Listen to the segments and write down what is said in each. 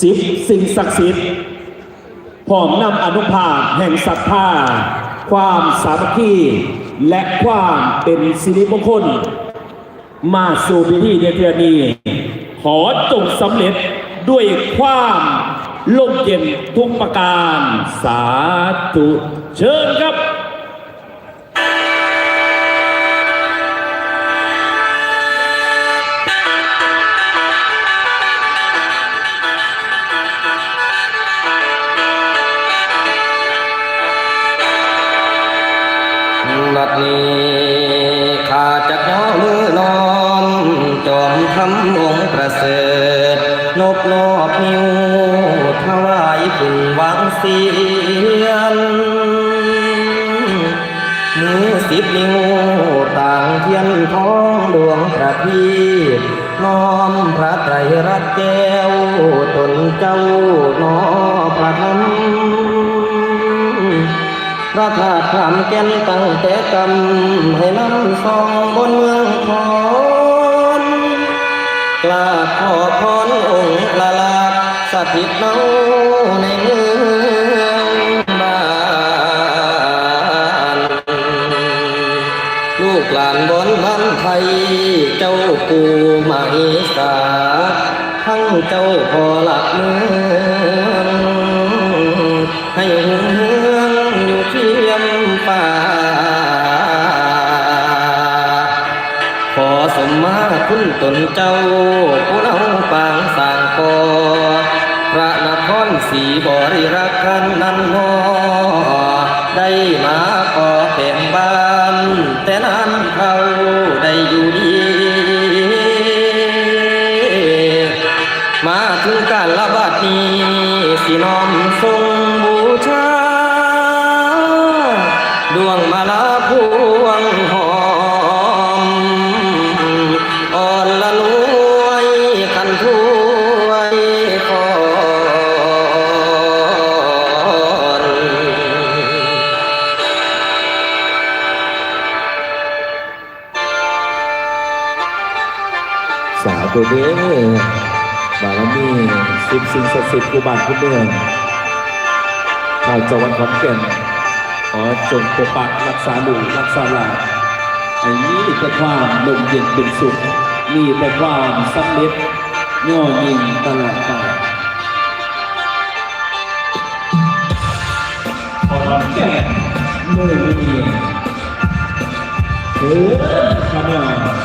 สิบสิ่งศักดิ์สิทธิ์พร้อมนำอนุภาพแห่งศรัทธา ความสามัคคีและความเป็นสิริมงคล มาสู่พิธีในเทือนี้ ขอจงสำเร็จด้วยความล่มเย็นทุกประการ สาธุเชิญครับ นัดนี้ข้าจะย่อมือน้อมจอมทำองค์ประเสริฐนบนอบนิ้วถวายขึ้นวางเสียนมือสิบนิ้วต่างเทียนทองดวงประทีน้อมพระไตรรัตน์แก้วตนเจ้าน้อพระธรรม พระธาตุขามแก่นตั้งแต่กำให้น้ำซองบนเมืองขอนกราขอพรองค์ละลาสถิตเนาในเมืองบ้านลูกหลานบนบ้านไทย เจ้าปูมาอีสาทั้งเจ้าพอหลักเมืองให้ มาคุณตนเจ้าผู้เอาปางสางกอพระนครสีบริรักขันนั้นโน สาธุเด้อบารมีสิ่งสิ่งศักดิ์สิทธิ์กูบานผู้เมืองชาวจังหวัดขอนแก่นขอจงปกปักรักษาลูกรักษาหลานให้มีแต่ความลมเย็นเป็นสุขมีแต่ความสำเร็จย่อยิ่งตลอดกาลขอนแก่นเมื่อนี้เถิดขนาด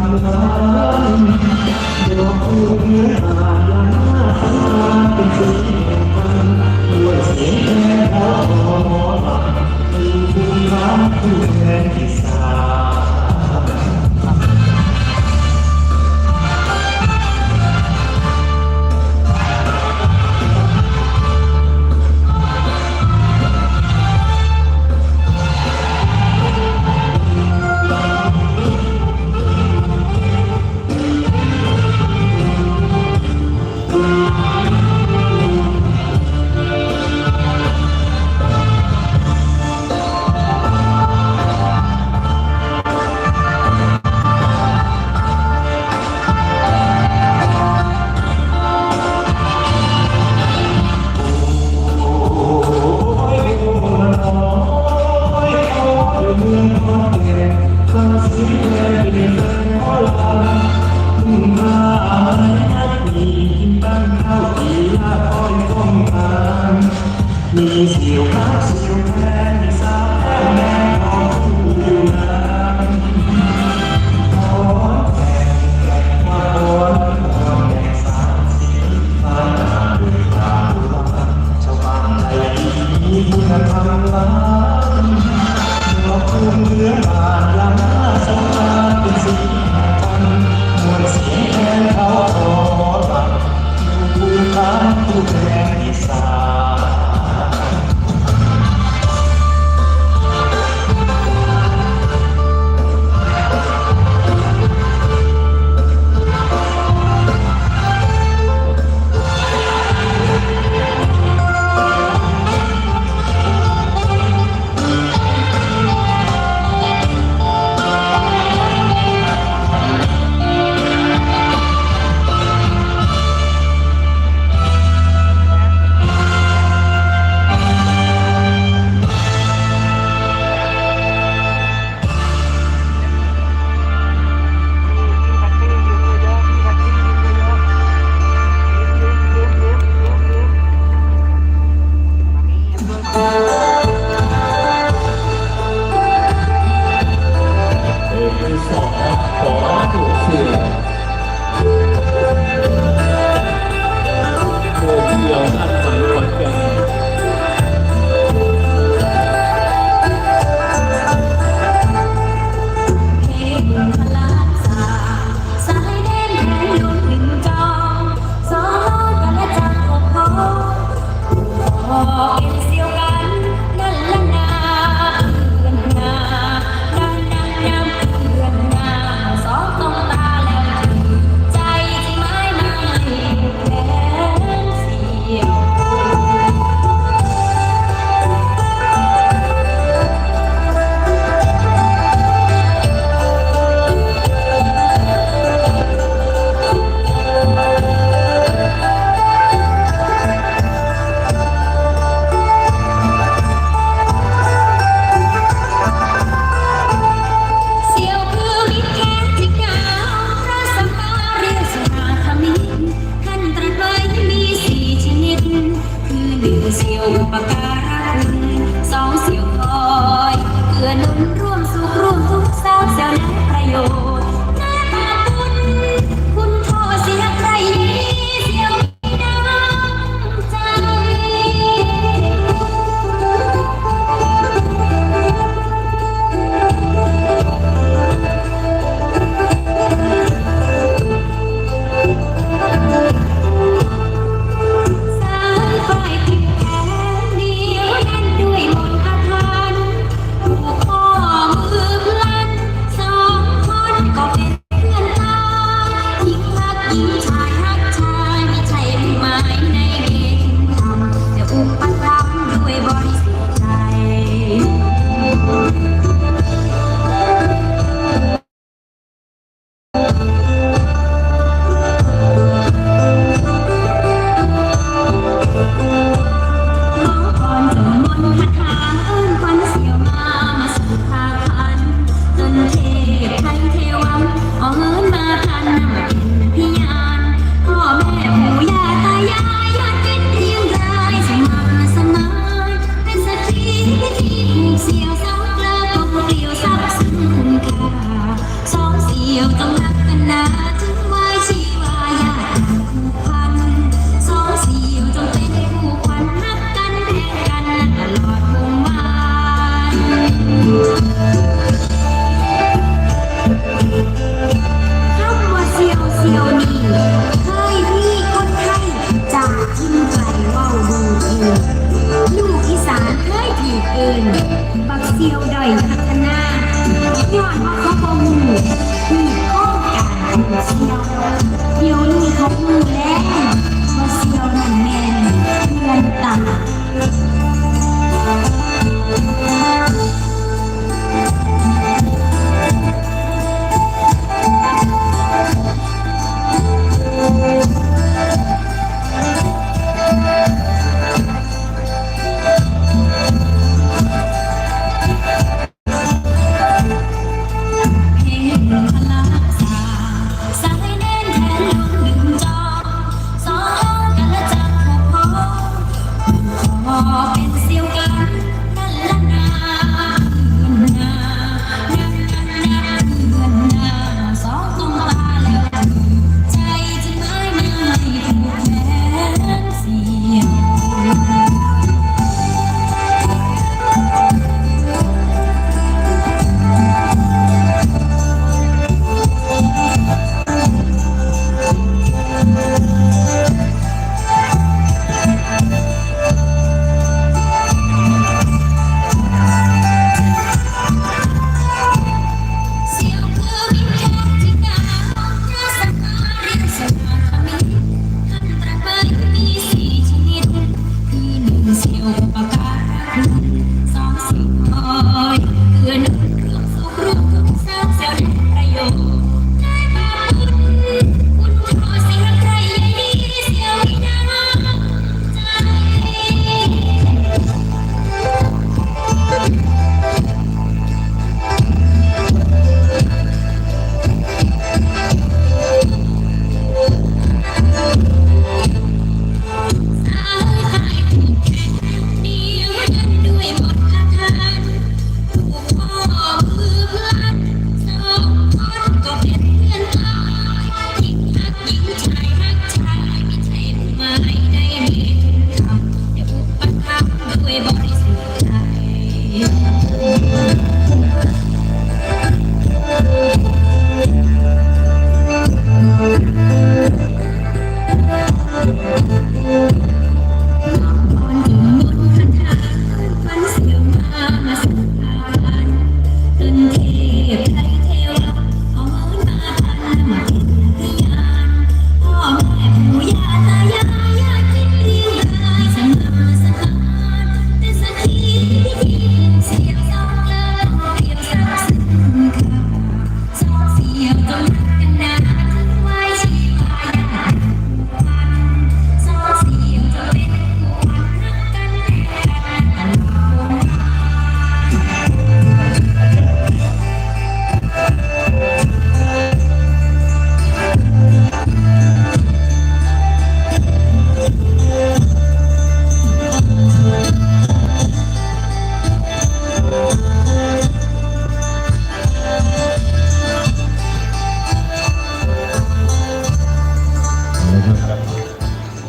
Thank you.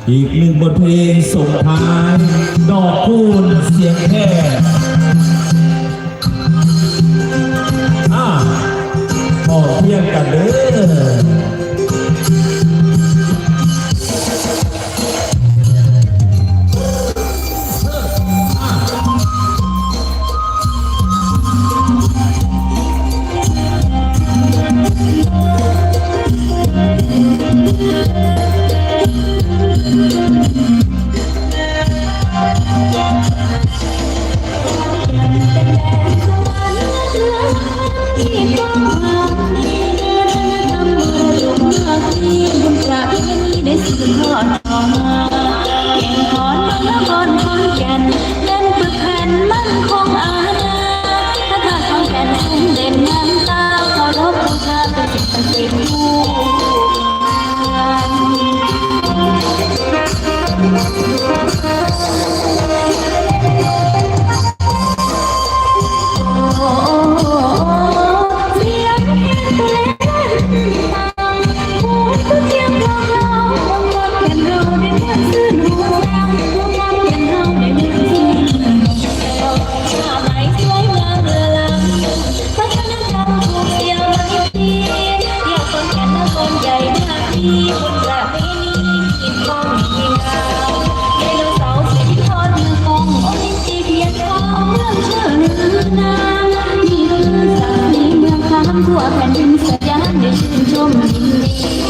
อีกหนึ่งบทเพลงส่งท้าย ดอกคูณเสียงแค่อ่าพอเพียงกันเด้อ 陈 坤 Aku akan 中经历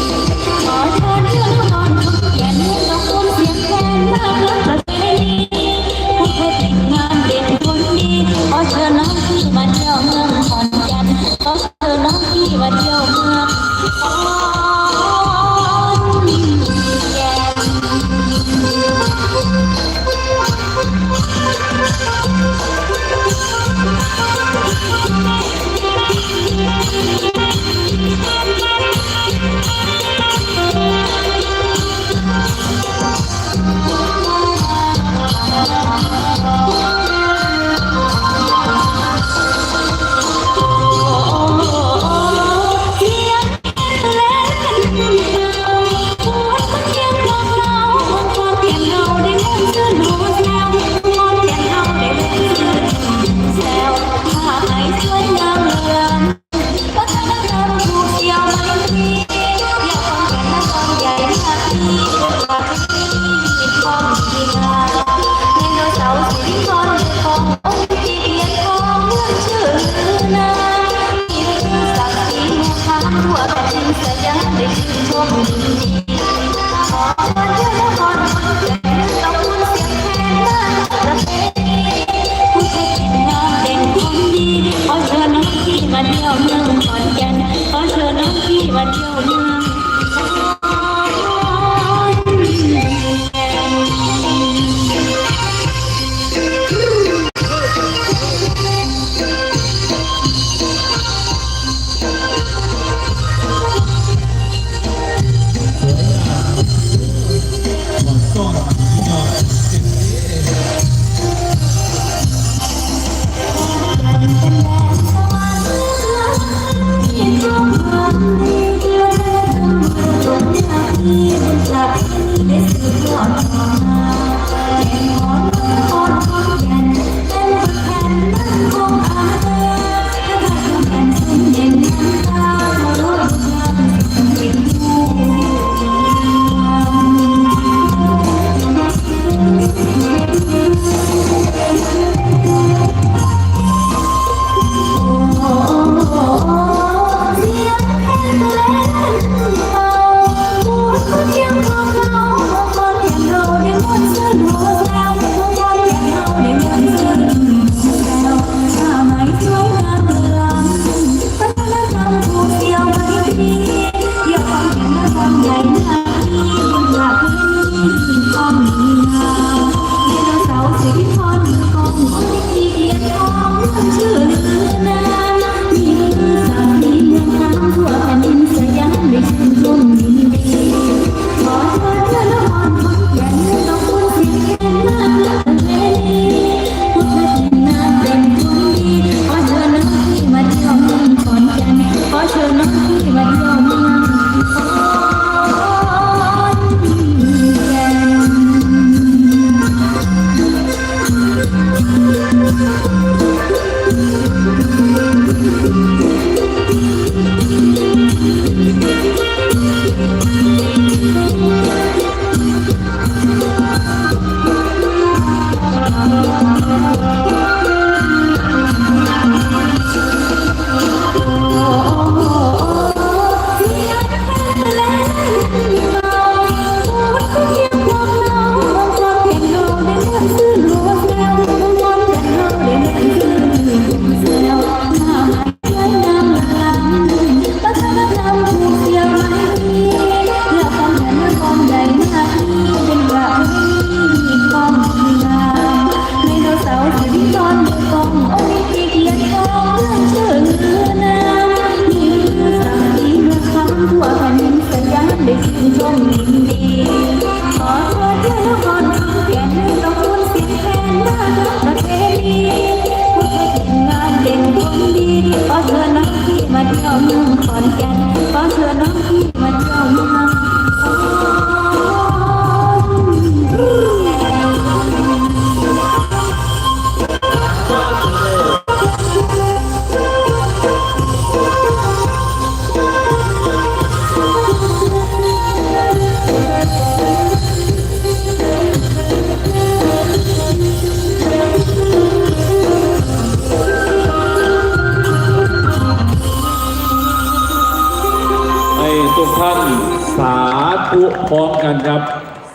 ธุพร้อมกันครับ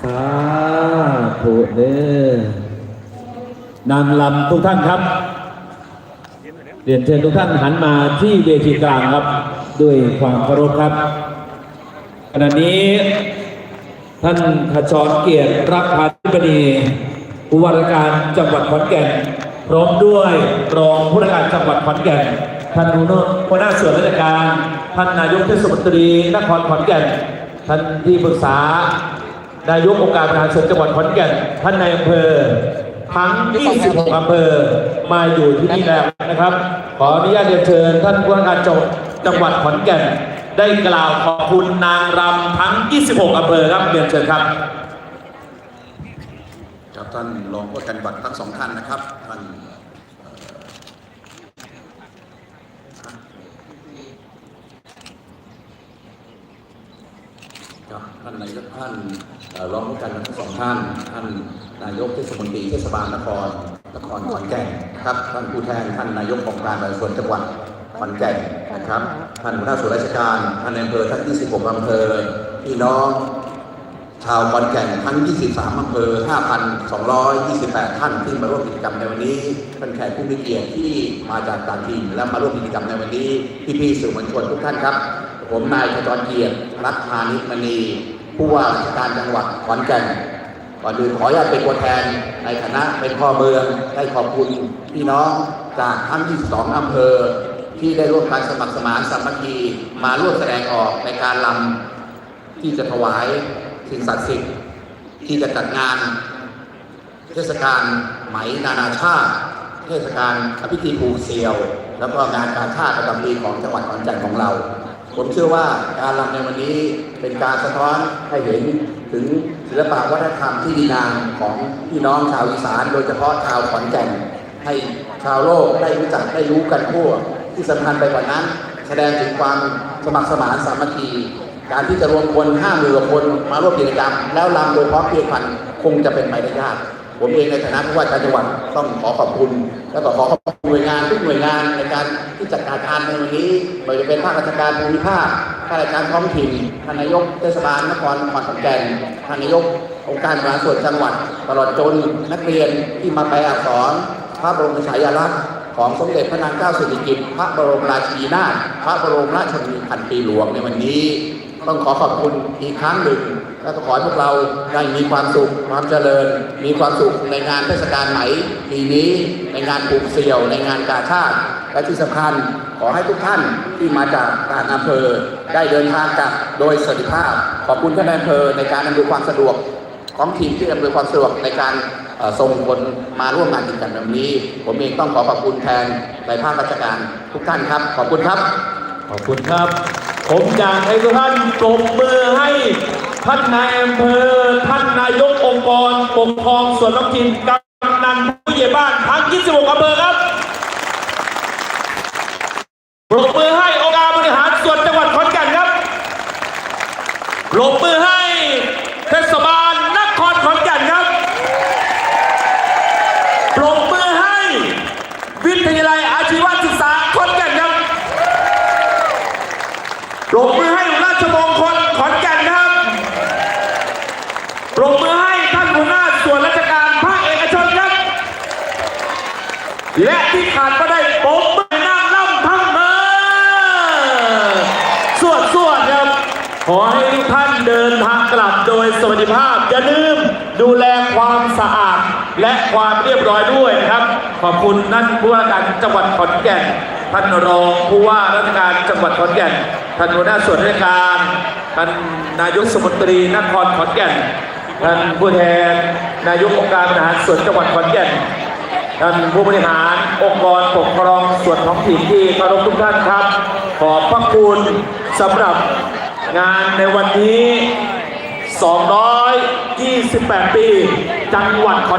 สาธุเด้อนางลำทุกท่านครับ เรียนเชิญทุกท่านหันมาที่เวทีกลางครับ ด้วยความเคารพครับขณะนี้ท่านขจรเกียรติรักพาธิบดีผู้ว่าราชการจังหวัดขอนแก่น พร้อมด้วยรองผู้ว่าราชการจังหวัดขอนแก่น ท่านนุหัวหน้าส่วนราชการ ท่านนายกเทศมนตรีนครขอนแก่น ท่านที่ปรึกษานายกองค์การบริหารส่วนจังหวัดขอนแก่นท่านนายอำเภอทั้ง 26 อำเภอมาอยู่ที่นี่แล้วนะครับ ขออนุญาตเรียนเชิญท่านผู้ว่าการจังจังหวัดขอนแก่น ได้กล่าวขอบคุณนางรำทั้ง 26 อำเภอครับเรียนเชิญครับครับท่านรองผู้การบัตรทั้งสองท่านนะครับท่าน ครับท่านนายกท่านเอ่อรองผู้การบัตรทั้งสองท่าน ท่านนายกเทศมนตรีเทศบาลนครนครขอนแก่นครับท่านผู้แทนท่านนายกองค์การบริหารส่วนจังหวัดขอนแก่นนะครับ ท่านหัวหน้าส่วนราชการท่านอำเภอทั้ง26อำเภอพี่น้อง ชาวขอนแก่นทั้ง 23อำเภอ 5,228 ท่านที่มาร่วมกิจกรรมในวันนี้เป็นแขกผู้มีเกียรติที่มาจากต่างถิ่นและมาร่วมกิจกรรมในวันนี้พี่ๆสื่อมวลชนทุกท่านครับ ผมนายขจรเกียรติรัตพานิชมณีผู้ว่าราชการจังหวัดขอนแก่นก่อนอื่นขออนุญาตเป็นตัวแทนในฐานะเป็นพ่อเมืองได้ขอบคุณพี่น้องจากทั้ง 22 อำเภอ ที่ได้ร่วมการสมัครสมานสามัคคีมาร่วมแสดงออกในการลำที่จะถวายสิ่งศักดิ์สิทธิ์ที่จะจัดงาน เทศกาลไหมนานาชาติ เทศกาลพิธีผูเสียว แล้วก็งานการชาติประจำปีของจังหวัดขอนแก่นของเรา ผมเชื่อว่าการรำในวันนี้เป็นการสะท้อนให้เห็นถึงศิลปะวัฒนธรรมที่ดีงามของพี่น้องชาวอีสาน โดยเฉพาะชาวขอนแก่นให้ชาวโลกได้รู้จักได้รู้กันทั่วที่สำคัญไปกว่านั้น แสดงถึงความสมัครสมานสามัคคีการที่จะรวมคนห้าหมื่นคนมาร่วมกิจกรรม แล้วรำโดยพร้อมเพรียงกันคงจะเป็นไปได้ยาก ผมเองในฐานะผู้ว่าการจังหวัดต้องขอขอบคุณ แล้วก็ขอขอบคุณหน่วยงานทุกหน่วยงานในการที่จัดการงานในวันนี้ไม่ว่าจะเป็นภาคราชการภูมิภาคข้าราชการท้องถิ่นท่านนายกเทศบาลนครนครขอนแก่นท่านนายกองค์การบริหารส่วนจังหวัด ตลอดจนนักเรียนที่มาแปลอักษรพระบรมฉายาลักษณ์ของสมเด็จพระนางเจ้าสิริกิติ์พระบรมราชินีนาถพระบรมราชชนนีพันปีหลวงในวันนี้ ต้องขอขอบคุณอีกครั้งหนึ่งและก็ขอให้พวกเราได้มีความสุขความเจริญ มีความสุขในงานเทศกาลไหมปีนี้ในงานปลูกเสี่ยวในงานกาชาติและที่สำคัญขอให้ทุกท่านที่มาจากต่างอำเภอ ได้เดินทางกลับโดยสวัสดิภาพ ขอบคุณท่านอำเภอในการอำนวยความสะดวกของทีมที่อำนวยความสะดวกในการส่งคนมาร่วมงานกิจกรรมแบบนี้ ผมเองต้องขอขอบคุณแทนในภาคราชการทุกท่านครับ ขอบคุณครับ ขอบคุณครับ ผมอยากให้ทุกท่านปรบมือให้ท่านนายอำเภอท่านนายกองค์กรปกครองส่วนท้องถิ่นกำนันผู้ใหญ่บ้านทั้ง 26อำเภอครับปรบมือให้องค์การบริหารส่วนจังหวัดขอนแก่นครับปรบมือให้เทศบาลนครขอนแก่นครับ ปรบมือให้วิทยาลัยอาชีวศึกษาขอนแก่นครับ ปรบมือให้ราชมงคลขอนแก่นครับ ปรบมือให้ท่านหัวหน้าส่วนราชการภาคเอกชนครับ และที่ขาดก็ได้ปรบมือให้นางล่ำทั้งเมือสวดสวดครับ ขอให้ทุกท่านเดินทางกลับโดยสวัสดิภาพอย่าลืมดูแลความสะอาดและความเรียบร้อยด้วยนะครับ ขอบคุณท่านผู้ว่าการจังหวัดขอนแก่นท่านรองผู้ว่าราชการจังหวัดขอนแก่นท่านหัวหน้าส่วนราชการท่านนายกสมนตรีนครขอนแก่น ท่านผู้แทนนายกองค์การบริหารส่วนจังหวัดขอนแก่นท่านผู้บริหารองค์กรปกครองส่วนท้องถิ่นที่เคารพทุกท่านครับ ขอบพระคุณสำหรับงานในวันนี้ 228 ปี จังหวัดขอน